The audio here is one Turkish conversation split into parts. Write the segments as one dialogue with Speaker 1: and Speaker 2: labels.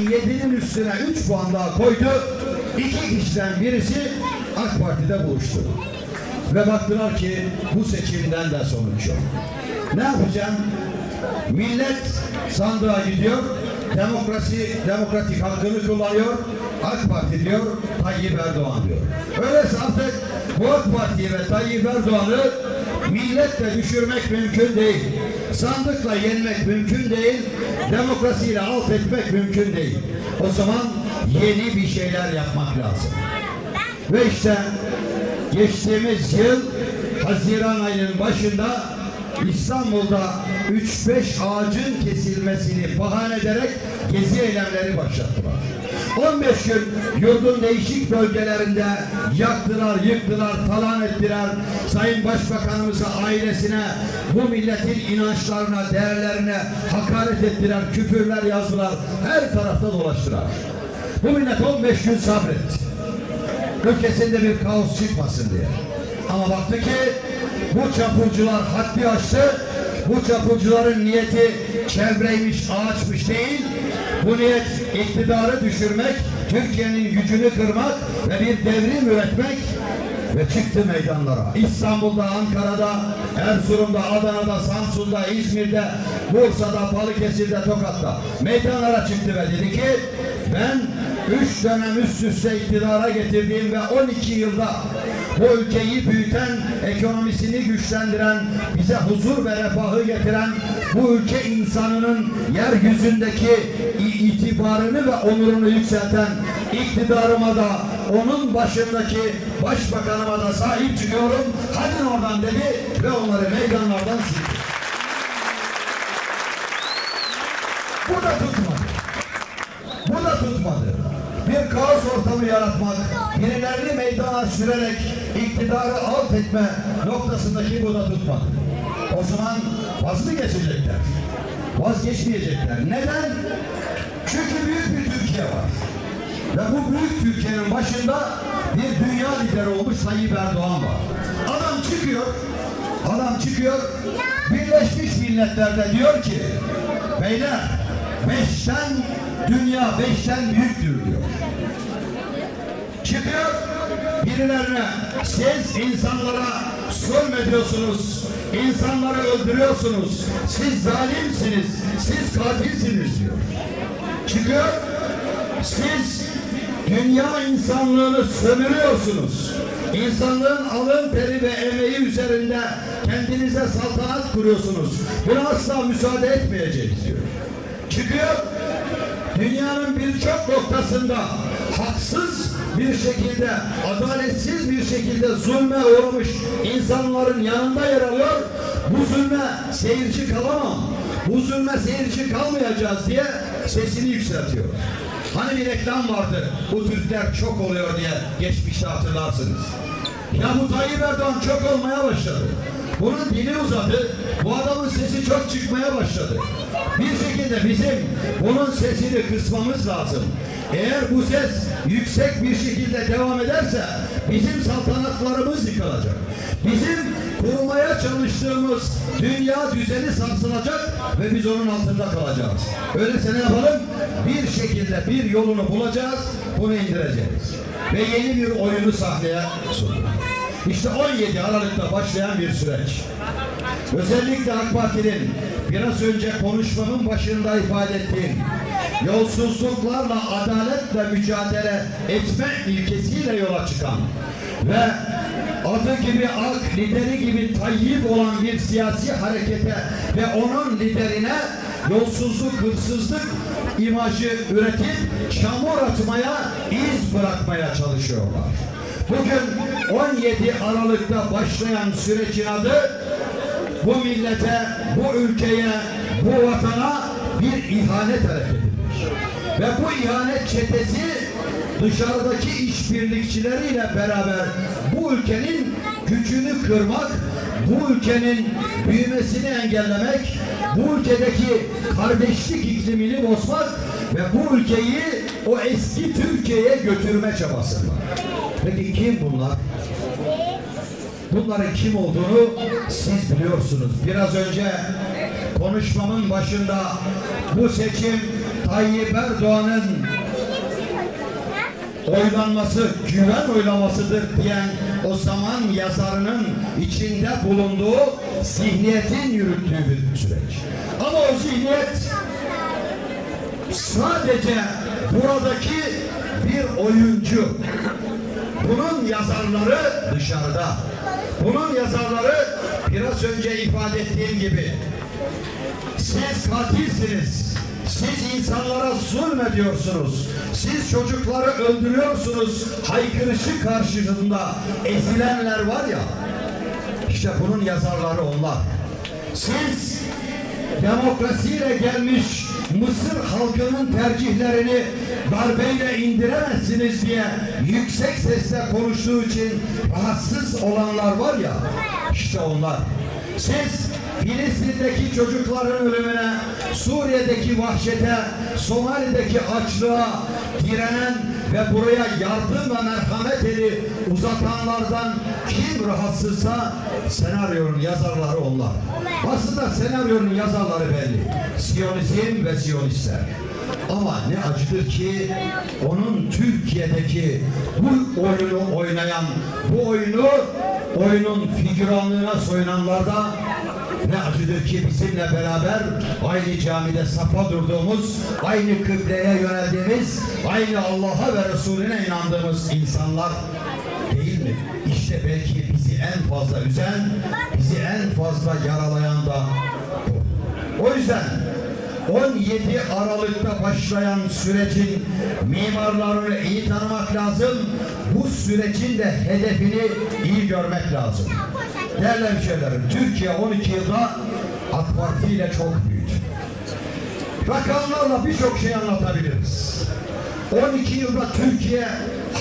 Speaker 1: 2007'nin üstüne 3 puan daha koydu. İki kişiden birisi AK Parti'de buluştu. Ve baktılar ki bu seçimden de sonuç yok. Ne yapacağım? Millet sandığa gidiyor, demokrasi, demokratik hakkını kullanıyor, AK Parti diyor, Tayyip Erdoğan diyor. Öyleyse artık bu AK Parti'yi ve Tayyip Erdoğan'ı milletle düşürmek mümkün değil. Sandıkla yenmek mümkün değil, demokrasiyle alt etmek mümkün değil. O zaman yeni bir şeyler yapmak lazım. Ve işte geçtiğimiz yıl Haziran ayının başında İstanbul'da 3-5 ağacın kesilmesini bahane ederek gezi eylemleri başlattılar. 15 gün yurdun değişik bölgelerinde yaktılar, yıktılar, talan ettiler. Sayın Başbakanımıza, ailesine, bu milletin inançlarına, değerlerine hakaret ettiler, küfürler yazdılar. Her tarafta dolaştılar. Bu millet 15 gün sabretti ülkesinde bir kaos çıkmasın diye. Ama baktı ki bu çapulcular haddi aştı. Bu çapulcuların niyeti çevreymiş, ağaçmış değil. Bu niyet iktidarı düşürmek, Türkiye'nin gücünü kırmak ve bir devrim üretmek ve çıktı meydanlara. İstanbul'da, Ankara'da, Erzurum'da, Adana'da, Samsun'da, İzmir'de, Bursa'da, Balıkesir'de, Tokat'ta meydanlara çıktı ve dedi ki ben üç dönem üst üste iktidara getirdiğim ve 12 yılda bu ülkeyi büyüten, ekonomisini güçlendiren, bize huzur ve refahı getiren bu ülke insanının yeryüzündeki itibarını ve onurunu yükselten iktidarıma da onun başındaki başbakanıma da sahip çıkıyorum. Hadi oradan dedi ve onları meydanlardan sildi. Bu da tutmadı. Bu da tutmadı. Bir kaos ortamı yaratmak, birilerini meydana sürerek iktidarı alt etme noktasındaki bu da tutmadı. O zaman vaz mı geçecekler? Vazgeçmeyecekler. Neden? Çünkü büyük bir Türkiye var. Ve bu büyük Türkiye'nin başında bir dünya lideri olmuş Tayyip Erdoğan var. Adam çıkıyor, adam çıkıyor, Birleşmiş Milletler'de diyor ki, beyler beşten dünya beşten büyüktür diyor. Çıkıyor birilerine siz insanlara zulmediyorsunuz, insanları öldürüyorsunuz, siz zalimsiniz, siz katilsiniz diyor. Çıkıyor siz dünya insanlığını sömürüyorsunuz. İnsanlığın alın teri ve emeği üzerinde kendinize saltanat kuruyorsunuz. Buna asla müsaade etmeyeceğiz diyor. Çıkıyor dünyanın birçok noktasında haksız bir şekilde, adaletsiz bir şekilde zulme uğramış insanların yanında yer alıyor. Bu zulme seyirci kalamam. Bu zulme seyirci kalmayacağız diye sesini yükseltiyor. Hani bir reklam vardı, bu Türkler çok oluyor diye geçmişte hatırlarsınız. Ya bu Tayyip Erdoğan çok olmaya başladı. Bunun dili uzadı, bu adamın sesi çok çıkmaya başladı. Bir şekilde bizim bunun sesini kısmamız lazım. Eğer bu ses yüksek bir şekilde devam ederse bizim saltanatlarımız yıkılacak. Bizim kurmaya çalıştığımız dünya düzeni sarsılacak ve biz onun altında kalacağız. Öyleyse ne yapalım? Bir şekilde bir yolunu bulacağız, bunu indireceğiz. Ve yeni bir oyunu sahneye sunduk. İşte 17 Aralık'ta başlayan bir süreç. Özellikle AK Parti'nin biraz önce konuşmamın başında ifade ettiğim yolsuzluklarla adaletle mücadele etme ilkesiyle yola çıkan ve adı gibi AK, lideri gibi Tayyip olan bir siyasi harekete ve onun liderine yolsuzluk, hırsızlık imajı üretip çamur atmaya, iz bırakmaya çalışıyorlar. Bugün 17 Aralık'ta başlayan sürecin adı bu millete, bu ülkeye, bu vatana bir ihanet hareketidir. Ve bu ihanet çetesi dışarıdaki işbirlikçileriyle beraber bu ülkenin gücünü kırmak, bu ülkenin büyümesini engellemek, bu ülkedeki kardeşlik iklimini bozmak ve bu ülkeyi o eski Türkiye'ye götürme çabası var. Peki kim bunlar? Bunların kim olduğunu siz biliyorsunuz. Biraz önce konuşmamın başında bu seçim Tayyip Erdoğan'ın oylanması güven oylamasıdır diyen o zaman yazarının içinde bulunduğu zihniyetin yürüttüğü bir süreç. Ama o zihniyet sadece buradaki bir oyuncu. Bunun yazarları dışarıda. Bunun yazarları biraz önce ifade ettiğim gibi siz katilsiniz. Siz insanlara zulmediyorsunuz. Siz çocukları öldürüyorsunuz. Haykırışı karşısında ezilenler var ya. İşte bunun yazarları onlar. Siz demokrasiyle gelmiş Mısır halkının tercihlerini darbeyle indiremezsiniz diye yüksek sesle konuştuğu için rahatsız olanlar var ya işte onlar. Siz Filistin'deki çocukların ölümüne, Suriye'deki vahşete, Somali'deki açlığa direnen ve buraya yardım ve merhamet eli uzatanlardan kim rahatsızsa senaryonun yazarları onlar. Aslında senaryonun yazarları belli. Siyonizm ve Siyonistler. Ama ne acıdır ki onun Türkiye'deki bu oyunu oynayan, bu oyunu oyunun figüranlığına soyunanlar da ne acıdır ki bizimle beraber aynı camide safa durduğumuz, aynı kıbleye yöneldiğimiz, aynı Allah'a ve Resulüne inandığımız insanlar değil mi? İşte belki bizi en fazla üzen, bizi en fazla yaralayan da bu. O yüzden 17 Aralık'ta başlayan sürecin mimarlarını iyi tanımak lazım. Bu sürecin de hedefini iyi görmek lazım. Değerli hemşehrilerim, Türkiye 12 yılda AK Parti ile çok büyüdü. Rakamlarla birçok şey anlatabiliriz. 12 yılda Türkiye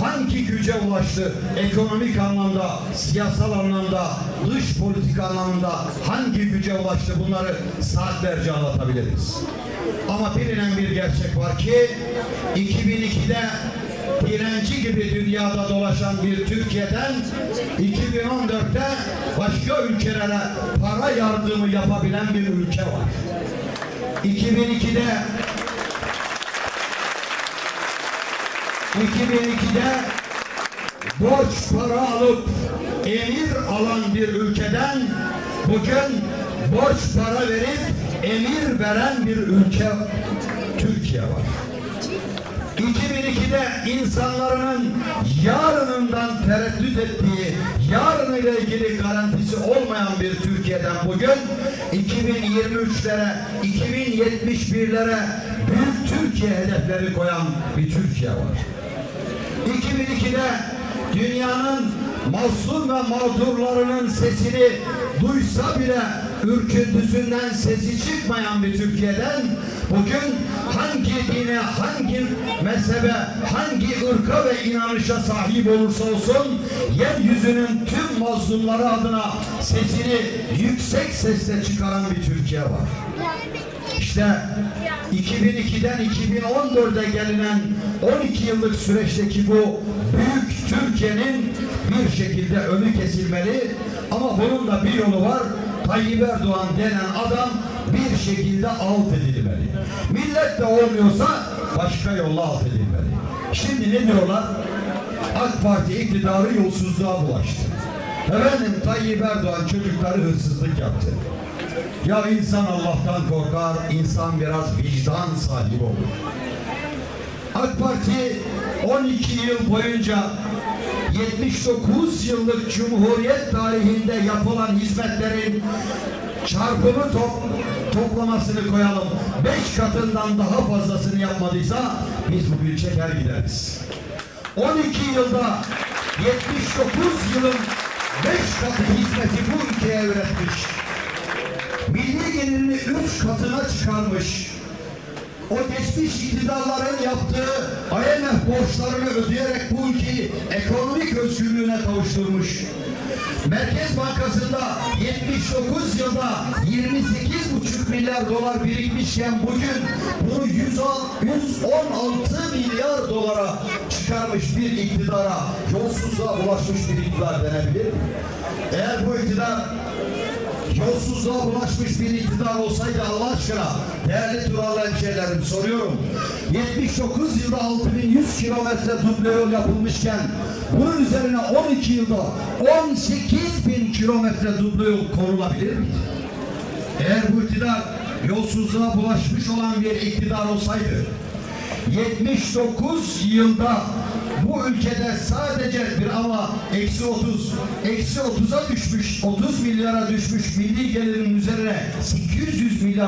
Speaker 1: hangi güce ulaştı? Ekonomik anlamda, siyasal anlamda, dış politik anlamda hangi güce ulaştı? Bunları saatlerce anlatabiliriz. Ama bilinen bir gerçek var ki 2002'de direnci gibi dünyada dolaşan bir Türkiye'den 2014'te başka ülkelere para yardımı yapabilen bir ülke var. 2002'de 2002'de borç para alıp emir alan bir ülkeden bugün borç para verip emir veren bir ülke Türkiye var. 2002'de insanların yarınından tereddüt ettiği, yarınıyla ilgili garantisi olmayan bir Türkiye'den bugün 2023'lere, 2071'lere büyük Türkiye hedefleri koyan bir Türkiye var. 2002'de dünyanın mazlum ve mağdurlarının sesini duysa bile ürküntüsünden sesi çıkmayan bir Türkiye'den bugün hangi dine, hangi mezhebe, hangi ırka ve inanışa sahip olursa olsun yeryüzünün tüm mazlumları adına sesini yüksek sesle çıkaran bir Türkiye var. İşte 2002'den 2014'e gelinen 12 yıllık süreçteki bu büyük Türkiye'nin bir şekilde önü kesilmeli ama bunun da bir yolu var. Tayyip Erdoğan denen adam bir şekilde alt edilmeli. Millet de olmuyorsa başka yolla alt edilmeli. Şimdi ne diyorlar? AK Parti iktidarı yolsuzluğa bulaştı. Efendim Tayyip Erdoğan çocukları hırsızlık yaptı. Ya insan Allah'tan korkar, insan biraz vicdan sahibi olur. AK Parti 12 yıl boyunca 79 yıllık Cumhuriyet tarihinde yapılan hizmetlerin çarpımı top, toplamasını koyalım. 5 katından daha fazlasını yapmadıysa biz bugün çeker gideriz. 12 yılda 79 yılın 5 katı hizmeti bu ülkeye üretmiş milli gelirini üç katına çıkarmış. O geçmiş iktidarların yaptığı IMF borçlarını ödeyerek bu ülkeyi ekonomik özgürlüğüne kavuşturmuş. Merkez Bankası'nda 79 yılda 28,5 milyar dolar birikmişken bugün bunu 116 milyar dolara çıkarmış bir iktidara, yolsuzluğa ulaşmış bir iktidar denebilir? Eğer bu iktidar yolsuzluğa bulaşmış bir iktidar olsaydı Allah aşkına değerli Turalı hemşehrilerim soruyorum. 79 yılda 6100 kilometre duble yapılmışken bunun üzerine 12 yılda 18 bin kilometre duble yol konulabilir miydi? Eğer bu iktidar yolsuzluğa bulaşmış olan bir iktidar olsaydı 79 yılda bu ülkede sadece bir ama eksi 30 eksi 30'a düşmüş 30 milyara düşmüş milli gelirin üzerine 800 milyar